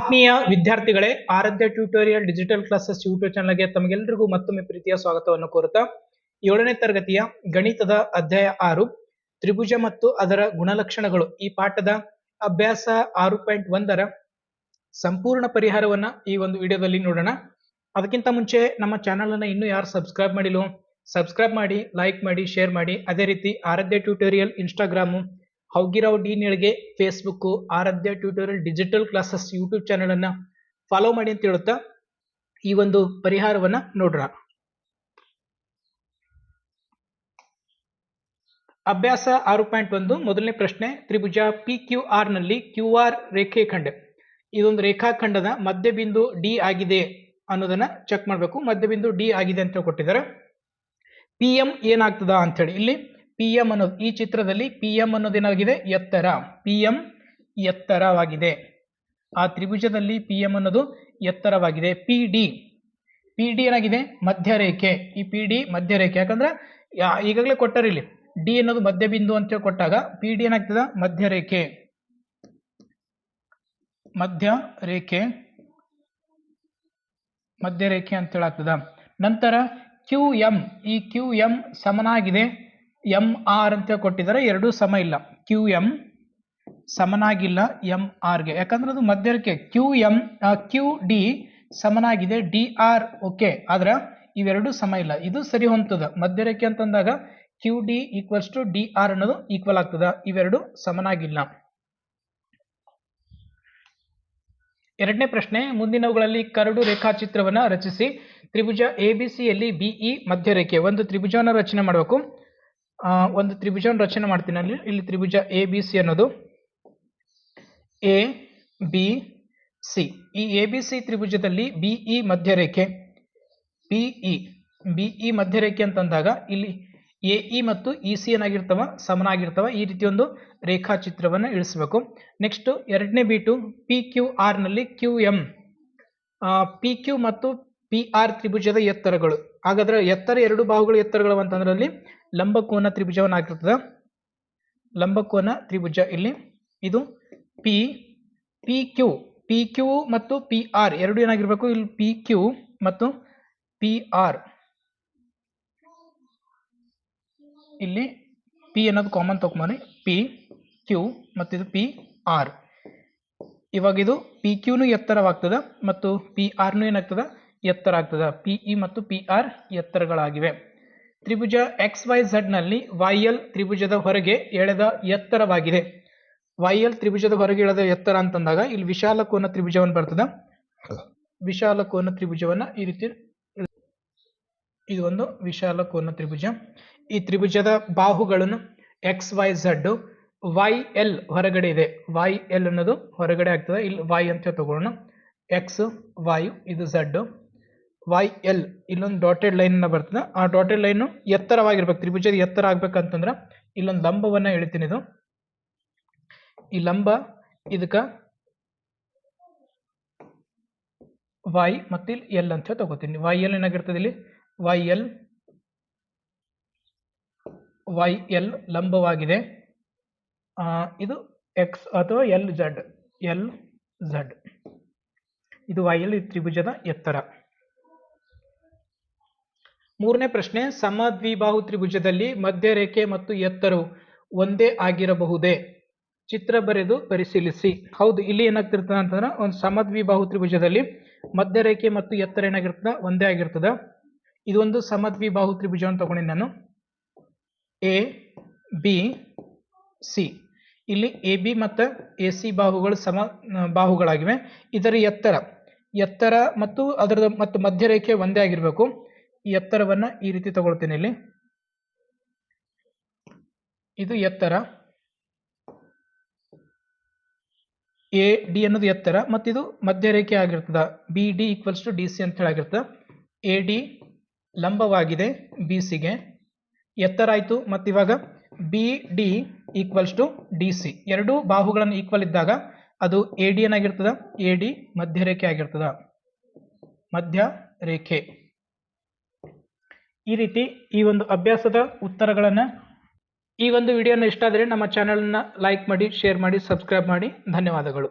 ಆತ್ಮೀಯ ವಿದ್ಯಾರ್ಥಿಗಳೇ, Aaradhya tutorial digital classes YouTube ಚಾನಲ್ಗೆ ತಮಗೆಲ್ಲರಿಗೂ ಮತ್ತೊಮ್ಮೆ ಪ್ರೀತಿಯ ಸ್ವಾಗತವನ್ನು ಕೋರುತ್ತಾ, ಏಳನೇ ತರಗತಿಯ ಗಣಿತದ ಅಧ್ಯಾಯ ಆರು, ತ್ರಿಭುಜ ಮತ್ತು ಅದರ ಗುಣಲಕ್ಷಣಗಳು. ಈ ಪಾಠದ ಅಭ್ಯಾಸ ಆರು ಪಾಯಿಂಟ್ ಒಂದರ ಸಂಪೂರ್ಣ ಪರಿಹಾರವನ್ನ ಈ ಒಂದು ವಿಡಿಯೋದಲ್ಲಿ ನೋಡೋಣ. ಅದಕ್ಕಿಂತ ಮುಂಚೆ ನಮ್ಮ ಚಾನಲ್ ಅನ್ನ ಇನ್ನೂ ಯಾರು ಸಬ್ಸ್ಕ್ರೈಬ್ ಮಾಡಿಲ್ಲೋ, ಸಬ್ಸ್ಕ್ರೈಬ್ ಮಾಡಿ, ಲೈಕ್ ಮಾಡಿ, ಶೇರ್ ಮಾಡಿ. ಅದೇ ರೀತಿ ಆರಾಧ್ಯ ಟ್ಯೂಟೋರಿಯಲ್ ಇನ್ಸ್ಟಾಗ್ರಾಮು ಹೌಗಿರಾವ್ ಡಿ ನಿಳಿಗೆ Facebook Aaradhya tutorial digital classes YouTube channel ಅನ್ನ ಫಾಲೋ ಮಾಡಿ ಅಂತ ಹೇಳುತ್ತಾ, ಈ ಒಂದು ಪರಿಹಾರವನ್ನ ನೋಡ್ರ. ಅಭ್ಯಾಸ ಆರು ಪಾಯಿಂಟ್ ಒಂದು, ಮೊದಲನೇ ಪ್ರಶ್ನೆ, ತ್ರಿಭುಜ ಪಿ ಕ್ಯೂ ಆರ್ನಲ್ಲಿ ಕ್ಯೂ ಆರ್ ರೇಖೆಖಂಡ. ಇದೊಂದು ರೇಖಾಖಂಡದ ಮಧ್ಯಬಿಂದು ಡಿ ಆಗಿದೆ ಅನ್ನೋದನ್ನ ಚೆಕ್ ಮಾಡಬೇಕು. ಮಧ್ಯಬಿಂದು ಡಿ ಆಗಿದೆ ಅಂತ ಕೊಟ್ಟಿದ್ದಾರೆ. ಪಿ ಎಂ ಏನಾಗ್ತದ ಅಂತ ಹೇಳಿ. ಇಲ್ಲಿ ಪಿ ಎಂ ಅನ್ನೋದು ಈ ಚಿತ್ರದಲ್ಲಿ ಪಿ ಎಂ ಅನ್ನೋದೇನಾಗಿದೆ ಎತ್ತರ. ಪಿ ಎಂ ಎತ್ತರವಾಗಿದೆ. ಆ ತ್ರಿಭುಜದಲ್ಲಿ ಪಿ ಎಂ ಅನ್ನೋದು ಎತ್ತರವಾಗಿದೆ. ಪಿ ಡಿ ಪಿ ಡಿ ಏನಾಗಿದೆ? ಮಧ್ಯರೇಖೆ. ಈ ಪಿ ಡಿ ಮಧ್ಯರೇಖೆ. ಯಾಕಂದ್ರೆ ಈಗಾಗಲೇ ಕೊಟ್ಟಾರೆ ಇಲ್ಲಿ ಡಿ ಅನ್ನೋದು ಮಧ್ಯಬಿಂದು ಅಂತ ಕೊಟ್ಟಾಗ ಪಿ ಡಿ ಏನಾಗ್ತದ? ಮಧ್ಯರೇಖೆ. ಮಧ್ಯ ರೇಖೆ ಮಧ್ಯರೇಖೆ ಅಂತ ಹೇಳಾಗ್ತದ. ನಂತರ ಕ್ಯೂ ಎಂ ಈ ಕ್ಯೂ ಎಂ ಸಮನಾಗಿದೆ. ಎಂ ಆರ್ ಅಂತ ಕೊಟ್ಟಿದ್ದಾರೆ, ಎರಡೂ ಸಮ ಇಲ್ಲ. ಕ್ಯೂ ಎಂ ಸಮನಾಗಿಲ್ಲ, ಎಂ ಆರ್ಗೆ ಯಾಕಂದ್ರೆ ಅದು ಮಧ್ಯಕ್ಕೆ ಕ್ಯೂ ಎಂ ಕ್ಯೂ ಡಿ ಸಮನಾಗಿದೆ, ಡಿ ಆರ್, ಓಕೆ. ಆದ್ರೆ ಇವೆರಡೂ ಸಮ ಇಲ್ಲ. ಇದು ಸರಿ ಹೊಂತದ. ಮಧ್ಯರೇಖೆ ಅಂತಂದಾಗ Q D equals to D R ಅನ್ನೋದು ಈಕ್ವಲ್ ಆಗ್ತದ. ಇವೆರಡು ಸಮನಾಗಿಲ್ಲ. ಎರಡನೇ ಪ್ರಶ್ನೆ, ಮುಂದಿನವುಗಳಲ್ಲಿ ಕರಡು ರೇಖಾಚಿತ್ರವನ್ನ ರಚಿಸಿ. ತ್ರಿಭುಜ ಎ ಬಿ ಸಿಯಲ್ಲಿ ಬಿಇ ಮಧ್ಯರೇಖೆ. ಒಂದು ತ್ರಿಭುಜವನ್ನು ರಚನೆ ಮಾಡಬೇಕು. ಒಂದು ತ್ರಿಭುಜವನ್ನು ರಚನೆ ಮಾಡ್ತೀನಿ ಅಲ್ಲಿ. ಇಲ್ಲಿ ತ್ರಿಭುಜ ಎ ಬಿ ಸಿ ಅನ್ನೋದು. ಎ ಬಿ ಸಿ ಈ ಎ ಬಿ ಸಿ ತ್ರಿಭುಜದಲ್ಲಿ ಬಿಇ ಮಧ್ಯರೇಖೆ. ಬಿಇ ಬಿಇ ಮಧ್ಯರೇಖೆ ಅಂತಂದಾಗ ಇಲ್ಲಿ ಎ ಇ ಮತ್ತು ಇ ಸಿ ಏನಾಗಿರ್ತವ? ಸಮನಾಗಿರ್ತವ. ಈ ರೀತಿ ಒಂದು ರೇಖಾಚಿತ್ರವನ್ನು ಇಳಿಸಬೇಕು. ನೆಕ್ಸ್ಟ್ ಎರಡನೇ ಬೀಟು ಪಿ ಕ್ಯೂ ಆರ್ನಲ್ಲಿ ಕ್ಯೂ ಎಂ ಪಿ ಕ್ಯೂ ಮತ್ತು ಪಿ ಆರ್ ತ್ರಿಭುಜದ ಎತ್ತರಗಳು. ಹಾಗಾದ್ರೆ ಎತ್ತರ ಎರಡು ಬಾಹುಗಳು ಎತ್ತರಗಳು ಅಂತಂದ್ರೆ ಅಲ್ಲಿ ಲಂಬಕೋನ ತ್ರಿಭುಜವನ್ನು ಆಗಿರ್ತದೆ ಲಂಬಕೋನ ತ್ರಿಭುಜ ಇಲ್ಲಿ. ಇದು P P Q P Q ಮತ್ತು ಪಿ ಆರ್ ಎರಡು ಏನಾಗಿರ್ಬೇಕು? ಇಲ್ಲಿ ಪಿ ಕ್ಯೂ ಮತ್ತು ಪಿ ಆರ್ ಇಲ್ಲಿ ಪಿ ಅನ್ನೋದು ಕಾಮನ್ ತಗೊಂಬನಿ ಪಿ ಕ್ಯೂ ಮತ್ತು ಇದು ಪಿ ಆರ್ ಇವಾಗ ಇದು ಪಿ ಕ್ಯೂನು ಎತ್ತರವಾಗ್ತದೆ ಮತ್ತು ಪಿ ಆರ್ನು ಏನಾಗ್ತದ? ಎತ್ತರ ಆಗ್ತದೆ ಪಿ ಇ ಮತ್ತು ಪಿ ಆರ್ ಎತ್ತರಗಳಾಗಿವೆ. ತ್ರಿಭುಜ ಎಕ್ಸ್ ವೈ ಝಡ್ನಲ್ಲಿ ವೈ ಎಲ್ ತ್ರಿಭುಜದ ಹೊರಗೆ ಎಳೆದ ಎತ್ತರವಾಗಿದೆ. ವೈ ಎಲ್ ತ್ರಿಭುಜದ ಹೊರಗೆ ಎಳೆದ ಎತ್ತರ ಅಂತಂದಾಗ ಇಲ್ಲಿ ವಿಶಾಲ ಕೋನ ತ್ರಿಭುಜವನ್ನು ಬರ್ತದೆ. ವಿಶಾಲ ಕೋನ ತ್ರಿಭುಜವನ್ನು ಈ ರೀತಿ ಇದು ಒಂದು ವಿಶಾಲ ಕೋನ ತ್ರಿಭುಜ. ಈ ತ್ರಿಭುಜದ ಬಾಹುಗಳನ್ನು X Y Z Y L ಹೊರಗಡೆ ಇದೆ. ವೈ ಎಲ್ ಅನ್ನೋದು ಹೊರಗಡೆ ಆಗ್ತದೆ. ಇಲ್ಲಿ ವೈ ಅಂತ ತಗೊಳ್ಳೋಣ ಎಕ್ಸ್ ವೈ ಇದು ಝಡ್ ವೈ ಎಲ್ ಇಲ್ಲೊಂದು ಡಾಟೆಡ್ ಲೈನ್ ಬರ್ತದೆ. ಆ ಡಾಟೆಡ್ ಲೈನ್ ಎತ್ತರವಾಗಿರ್ಬೇಕು. ತ್ರಿಭುಜದ ಎತ್ತರ ಆಗ್ಬೇಕಂತಂದ್ರೆ ಇಲ್ಲೊಂದು ಲಂಬವನ್ನ ಎಳಿತೀನಿ ಇದು. ಈ ಲಂಬ ಇದಕ್ಕೆ ವೈ ಮತ್ತು ಇಲ್ಲಿ ಎಲ್ ಅಂತ ಹೇಳಿ ತಗೋತೀನಿ. ವೈ ಎಲ್ ಏನಾಗಿರ್ತದೆ ಇಲ್ಲಿ? ವೈ ಎಲ್ ವೈ ಎಲ್ ಲಂಬವಾಗಿದೆ. ಇದು ಎಕ್ಸ್ ಅಥವಾ ಎಲ್ ಝಡ್ ಎಲ್ ಝಡ್ ಇದು ವೈ ಎಲ್ ತ್ರಿಭುಜದ ಎತ್ತರ. ಮೂರನೇ ಪ್ರಶ್ನೆ, ಸಮದ್ವಿಬಾಹು ತ್ರಿಭುಜದಲ್ಲಿ ಮಧ್ಯರೇಖೆ ಮತ್ತು ಎತ್ತರವು ಒಂದೇ ಆಗಿರಬಹುದೇ? ಚಿತ್ರ ಬರೆದು ಪರಿಶೀಲಿಸಿ. ಹೌದು, ಇಲ್ಲಿ ಏನಾಗ್ತಿರ್ತದೆ ಅಂತಂದ್ರೆ ಒಂದು ಸಮದ್ವಿಬಾಹು ತ್ರಿಭುಜದಲ್ಲಿ ಮಧ್ಯರೇಖೆ ಮತ್ತು ಎತ್ತರ ಏನಾಗಿರ್ತದೆ? ಒಂದೇ ಆಗಿರ್ತದೆ. ಇದೊಂದು ಸಮದ್ವಿಬಾಹು ತ್ರಿಭುಜವನ್ನು ತಗೊಂಡಿನಿ ನಾನು. A, B, C. ಇಲ್ಲಿ ಎ, ಬಿ ಮತ್ತು ಎ, ಸಿ ಬಾಹುಗಳು ಸಮ ಬಾಹುಗಳಾಗಿವೆ. ಇದರ ಎತ್ತರ ಎತ್ತರ ಮತ್ತು ಅದರ ಮತ್ತು ಮಧ್ಯರೇಖೆ ಒಂದೇ ಆಗಿರಬೇಕು. ಈ ಎತ್ತರವನ್ನ ಈ ರೀತಿ ತಗೊಳ್ತೀನಿ ಇಲ್ಲಿ. ಇದು ಎತ್ತರ. ಎ, ಡಿ ಅನ್ನೋದು ಎತ್ತರ ಮತ್ತಿದು ಇದು ಮಧ್ಯರೇಖೆ ಆಗಿರ್ತದ. B, D equals to D C ಅಂತ ಹೇಳಾಗಿರ್ತದೆ ಎ, ಡಿ ಲಂಬವಾಗಿದೆ ಬಿ ಸಿಗೆ. ಎತ್ತರ ಆಯಿತು ಮತ್ತಿವಾಗ B, D equals to D C ಎರಡೂ ಬಾಹುಗಳನ್ನು ಈಕ್ವಲ್ ಇದ್ದಾಗ ಅದು ಎ, ಡಿ ಏನಾಗಿರ್ತದ? ಎ, ಡಿ ಮಧ್ಯರೇಖೆ ಆಗಿರ್ತದೆ. ಮಧ್ಯ ರೇಖೆ ಈ ರೀತಿ ಈ ಒಂದು ಅಭ್ಯಾಸದ ಉತ್ತರಗಳನ್ನು ಈ ಒಂದು ವಿಡಿಯೋನ ಇಷ್ಟ ಆದರೆ ನಮ್ಮ ಚಾನಲನ್ನು ಲೈಕ್ ಮಾಡಿ ಶೇರ್ ಮಾಡಿ ಸಬ್ಸ್ಕ್ರೈಬ್ ಮಾಡಿ. ಧನ್ಯವಾದಗಳು.